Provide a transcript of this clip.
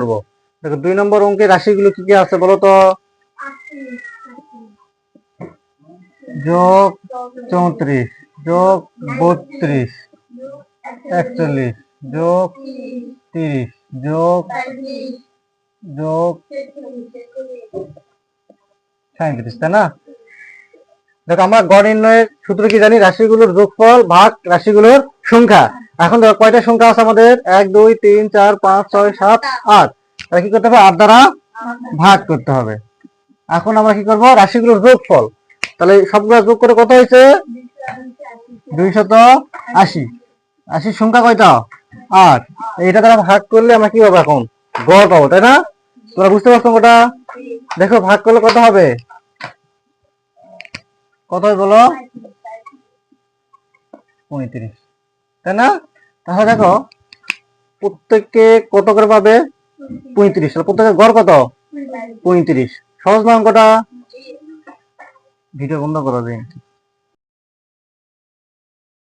করব। দেখো, দুই নম্বর অঙ্কের রাশিগুলো কি কি আছে বলো তো? যোগ চৌত্রিশ, যোগ বত্রিশ, একচল্লিশ, যোগ তিরিশ, যোগ যোগ সাঁত্রিশ তাই না? দেখো, আমরা গড় নির্ণয়ের সূত্র কি জানি? রাশিগুলোর যোগফল ভাগ রাশিগুলোর সংখ্যা। এখন দেখো কয়টা সংখ্যা আছে আমাদের? এক, দুই, তিন, চার, পাঁচ, ছয়, সাত, আট। তাহলে কি করতে হবে? আট দ্বারা ভাগ করতে হবে। এখন আমরা কি করব? রাশিগুলোর যোগফল। তাহলে সবগুলো যোগ করে কত হয়েছে? দুইশত আশি। আশির সংখ্যা কয়টা? আট। এটা দ্বারা ভাগ করলে আমরা কি পাবো এখন? গড় পাবো, তাই না? তোমরা বুঝতে পারছ ওটা দেখো, ভাগ করলে কত হবে? কত বলো? পঁয়ত্রিশ। তাই না? তাহলে দেখো। প্রত্যেককে কত করে পাবে? পঁয়ত্রিশ। তাহলে প্রত্যেকের গড় কত? পঁয়ত্রিশ। সহজ না অঙ্কটা? ভিডিও বন্ধ করা দিন।